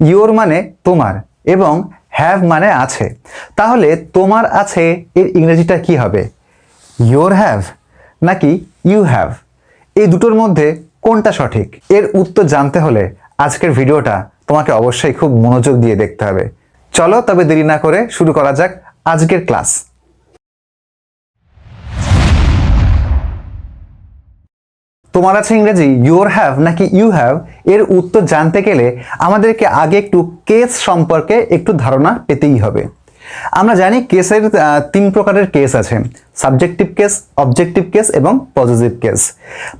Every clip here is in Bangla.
ইয়োর মানে তোমার এবং হ্যাভ মানে আছে। তাহলে তোমার আছে এর ইংরেজিটা কি হবে? ইয়োর হ্যাভ নাকি ইউ হ্যাভ এই দুটোর মধ্যে কোনটা সঠিক? এর উত্তর জানতে হলে আজকের ভিডিওটা তোমাকে অবশ্যই খুব মনোযোগ দিয়ে দেখতে হবে। চলো তবে দেরি না করে শুরু করা যাক আজকের ক্লাস। তোমার আছে ইংরেজি ইউর হ্যাভ নাকি ইউ হ্যাভ এর উত্তর জানতে গেলে আমাদেরকে আগে একটু কেস সম্পর্কে একটু ধারণা পেতেই হবে। আমরা জানি কেসের তিন প্রকারের কেস আছে সাবজেক্টিভ কেস অবজেক্টিভ কেস এবং পজিটিভ কেস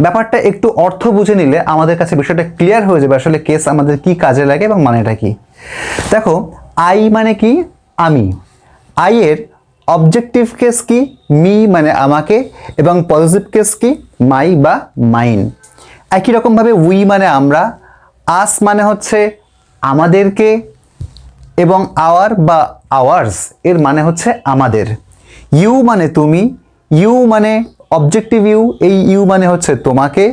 ব্যাপারটা একটু অর্থ বুঝে নিলে আমাদের কাছে বিষয়টা ক্লিয়ার হয়ে যাবে আসলে কেস আমাদের কি কাজে লাগে এবং মানেটা কি। দেখো আই মানে কি? আমি। আই এর অবজেক্টিভ কেস কি? মি মানে আমাকে এবং পজিটিভ কেস কি? মাই বা মাইন একই রকমভাবে উই মানে আমরা আস মানে হচ্ছে আমাদেরকে এবং আওয়ার বা আওয়ার্স এর মানে হচ্ছে আমাদের। ইউ মানে তুমি ইউ মানে অবজেক্টিভ ইউ এই ইউ মানে হচ্ছে তোমাকে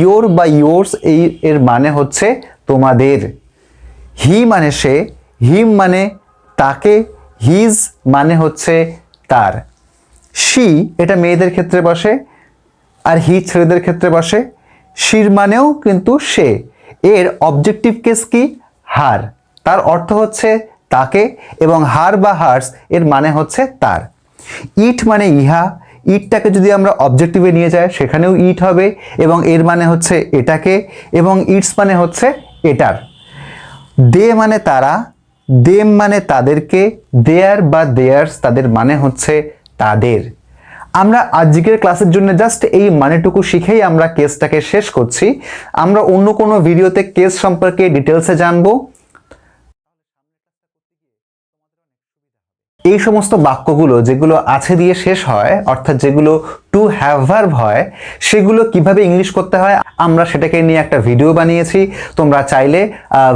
ইয়োর বা ইয়োর্স এই এর মানে হচ্ছে তোমাদের। হি মানে সে হিম মানে তাকে হিজ মানে হচ্ছে তার। শি এটা মেয়েদের ক্ষেত্রে বসে আর হি ছেলেদের ক্ষেত্রে বসে। শির মানেও কিন্তু সে। এর অবজেক্টিভ কেস কি? হার। তার অর্থ হচ্ছে তাকে এবং হার বা হার্স এর মানে হচ্ছে তার। ইট মানে ইহা। ইটটাকে যদি আমরা অবজেক্টিভে নিয়ে যাই, সেখানেও ইট হবে এবং এর মানে হচ্ছে এটাকে এবং ইটস মানে হচ্ছে এটার। দে মানে তারা দেম মানে তাদেরকে, দেয়ার বা দেয়ার্স তাদের মানে হচ্ছে তাদের। আমরা আজকের ক্লাসের জন্য জাস্ট এই মানেটুকু শিখেই আমরা কেসটাকে শেষ করছি। আমরা অন্য কোনো ভিডিওতে কেস সম্পর্কে ডিটেলসে জানব। এই সমস্ত বাক্যগুলো যেগুলো আছে দিয়ে শেষ হয়, অর্থাৎ যেগুলো টু হ্যাভ হয়, সেগুলো কীভাবে ইংলিশ করতে হয়, আমরা সেটাকে নিয়ে একটা ভিডিও বানিয়েছি। তোমরা চাইলে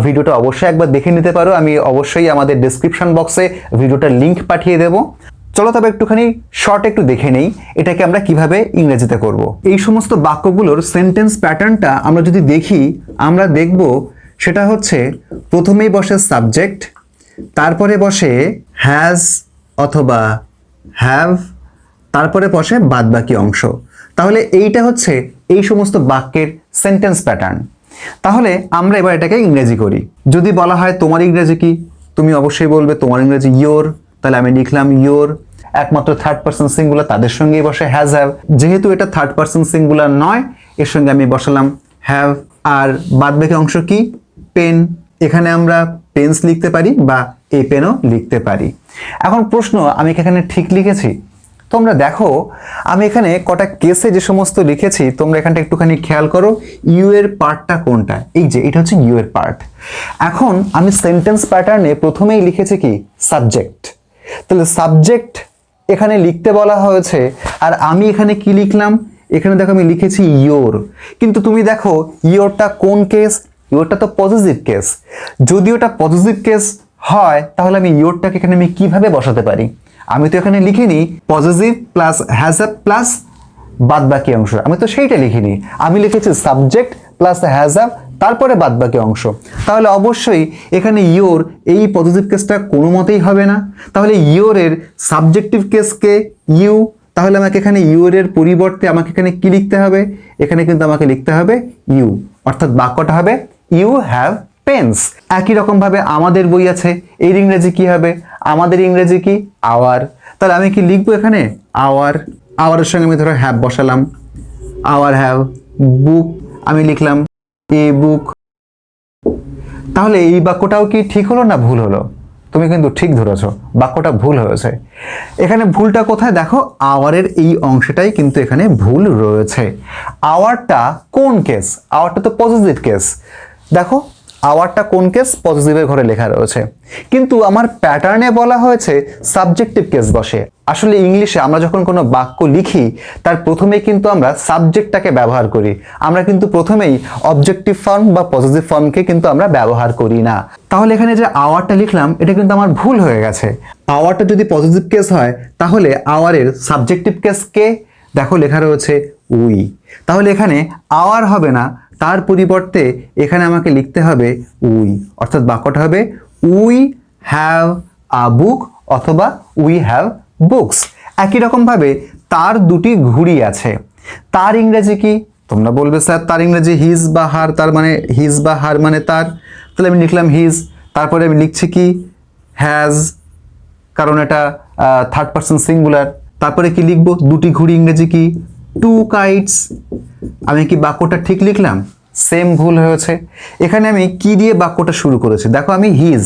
ভিডিওটা অবশ্যই একবার দেখে নিতে পারো। আমি অবশ্যই আমাদের ডিসক্রিপশন বক্সে ভিডিওটার লিংক পাঠিয়ে দেবো। চলো তবে একটুখানি শর্ট একটু দেখে নেই, এটাকে আমরা কীভাবে ইংরেজিতে করব। এই সমস্ত বাক্যগুলোর সেন্টেন্স প্যাটার্নটা আমরা যদি দেখি, আমরা দেখব, সেটা হচ্ছে, প্রথমেই বসে সাবজেক্ট তারপরে বসে হ্যাজ অথবা হ্যাভ তারপরে বসে বাদবাকি অংশ। তাহলে এইটা হচ্ছে এই সমস্ত বাক্যের সেন্টেন্স প্যাটার্ন তাহলে আমরা এবার এটাকে ইংরেজি করি। যদি বলা হয়, তোমার ইংরেজি কি? তুমি অবশ্যই বলবে, তোমার ইংরেজি ইয়োর তাহলে আমি লিখলাম ইয়োর একমাত্র থার্ড পার্সন সিঙ্গুলার তাদের সঙ্গেই বসে হ্যাজ হ্যাভ যেহেতু এটা থার্ড পার্সন সিঙ্গুলার নয়, এর সঙ্গে আমি বসালাম হ্যাভ আর বাদবাকি অংশ কি? পেন এখানে আমরা পেন্স লিখতে পারি বা এ পেনও লিখতে পারি। এখন প্রশ্ন, আমি এখানে ঠিক লিখেছি? তোমরা দেখো, আমি এখানে কটা কেসে যে সমস্ত লিখেছি, তোমরা এখানটা একটুখানি খেয়াল করো ইউ এর পার্টটা কোনটা? এই যে, এটা হচ্ছে ইউ এর পার্ট এখন আমি সেন্টেন্স প্যাটার্নে প্রথমেই লিখেছি কি? সাবজেক্ট তাহলে সাবজেক্ট এখানে লিখতে বলা হয়েছে, আর আমি এখানে কি লিখলাম? এখানে দেখো আমি লিখেছি ইয়োর কিন্তু তুমি দেখো ইয়োরটা কোন কেস ইয়োরটা তো পজিটিভ কেস যদি ওটা পজিটিভ কেস হয়, তাহলে আমি ইয়োরটাকে এখানে আমি কীভাবে বসাতে পারি? আমি তো এখানে লিখিনি positive plus has a plus বাদ বাকি অংশ। আমি তো সেইটা লিখিনি। আমি লিখেছি সাবজেক্ট প্লাস হ্যাজ আপ তারপরে বাদ বাকি অংশ। তাহলে অবশ্যই এখানে ইয়োর এই পজিটিভ কেসটা কোনো মতেই হবে না। তাহলে ইয়োরের সাবজেক্টিভ কেসকে ইউ, তাহলে আমাকে এখানে ইউরের পরিবর্তে আমাকে এখানে কি লিখতে হবে? এখানে কিন্তু আমাকে লিখতে হবে ইউ। অর্থাৎ বাক্যটা হবে ইউ হ্যাভ পেন্স একই রকম ভাবে আমাদের বই আছে। এর ইংরেজি কি হবে? আমাদের ইংরেজি কি? আওয়ার তাহলে আমি কি লিখব এখানে? আওয়ার আওয়ারের সঙ্গে আমি ধরো হ্যাভ বসালাম। আওয়ার হ্যাভ বুক আমি লিখলাম এ বুক তাহলে এই বাক্যটাও কি ঠিক হলো না ভুল হলো? তুমি কিন্তু ঠিক ধরেছ। বাক্যটা ভুল হয়েছে। এখানে ভুলটা কোথায়? দেখো আওয়ারের এই অংশটাই কিন্তু এখানে ভুল রয়েছে। আওয়ারটা কোন কেস আওয়ারটা তো পজিটিভ কেস দেখো আওয়ারটা কোন কেস পজিটিভের ঘরে লেখা রয়েছে। কিন্তু আমার প্যাটার্নে বলা হয়েছে সাবজেক্টিভ কেস বসে। আসলে ইংলিশে আমরা যখন কোনো বাক্য লিখি, তার প্রথমেই কিন্তু আমরা সাবজেক্টটাকে ব্যবহার করি। আমরা কিন্তু প্রথমেই অবজেক্টিভ ফর্ম বা পজিটিভ ফর্মকে কিন্তু আমরা ব্যবহার করি না। তাহলে এখানে যে আওয়ারটা লিখলাম, এটা কিন্তু আমার ভুল হয়ে গেছে। আওয়ারটা যদি পজিটিভ কেস হয়, তাহলে আওয়ারের সাবজেক্টিভ কেস কে, দেখো লেখা রয়েছে উই তাহলে এখানে আওয়ার হবে না তার পরিবর্তে এখানে আমাকে লিখতে হবে উই অর্থাৎ বাক্যটা হবে উই হ্যাভ আ বুক অথবা উই হ্যাভ বুকস একই রকমভাবে তার দুটি ঘুড়ি আছে। তার ইংরেজি কি? তোমরা বলবে, স্যার, তার ইংরেজি হিজ বা হার তার মানে হিজ বা হার মানে তার। তাহলে আমি লিখলাম হিজ তারপরে আমি লিখছি কি? হ্যাজ কারণ এটা থার্ড পার্সন সিঙ্গুলার তারপরে কি লিখব? দুটি ঘুড়ি ইংরেজি কি? Two kites. আমি কি বাক্যটা ঠিক লিখলাম? সেম ভুল হয়েছে। এখানে আমি কি দিয়ে বাক্যটা শুরু করেছি? দেখো, আমি হিজ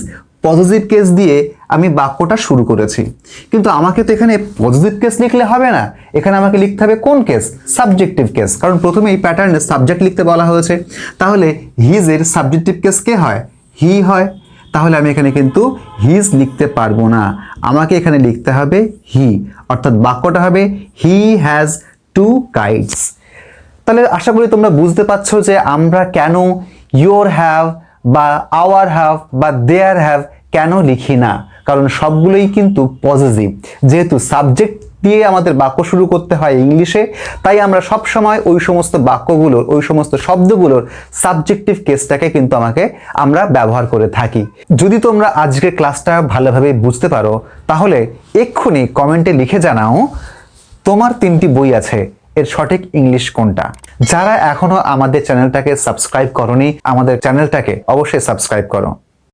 পজিটিভ কেস দিয়ে আমি বাক্যটা শুরু করেছি। কিন্তু আমাকে তো এখানে পজিটিভ কেস লিখলে হবে না। এখানে আমাকে লিখতে হবে কোন কেস সাবজেক্টিভ কেস কারণ প্রথমে এই প্যাটার্নে সাবজেক্ট লিখতে বলা হয়েছে। তাহলে হিজের সাবজেক্টিভ কেস কে হয়? হি হয়। তাহলে আমি এখানে কিন্তু হিজ লিখতে পারব না। আমাকে এখানে লিখতে হবে হি অর্থাৎ বাক্যটা হবে হি হ্যাজ টু কাইটস তাহলে আশা করি তোমরা বুঝতে পারছ যে আমরা কেন ইয়োর হ্যাভ বা আওয়ার হ্যাভ বা দেয়ার হ্যাভ কেন লিখি না। কারণ সবগুলোই কিন্তু পজিটিভ যেহেতু সাবজেক্ট দিয়ে আমাদের বাক্য শুরু করতে হয় ইংলিশে, তাই আমরা সব সময় ওই সমস্ত বাক্যগুলোর, ওই সমস্ত শব্দগুলোর সাবজেক্টিভ কেসটাকে কিন্তু আমাকে, আমরা ব্যবহার করে থাকি। যদি তোমরা আজকের ক্লাসটা ভালোভাবে বুঝতে পারো, তাহলে এক্ষুনি কমেন্টে লিখে জানাও তোমার তিনটি বই আছে। এর সঠিক ইংলিশ কোনটা? যারা এখনও আমাদের চ্যানেলটাকে সাবস্ক্রাইব করনি, আমাদের চ্যানেলটাকে অবশ্যই সাবস্ক্রাইব করো।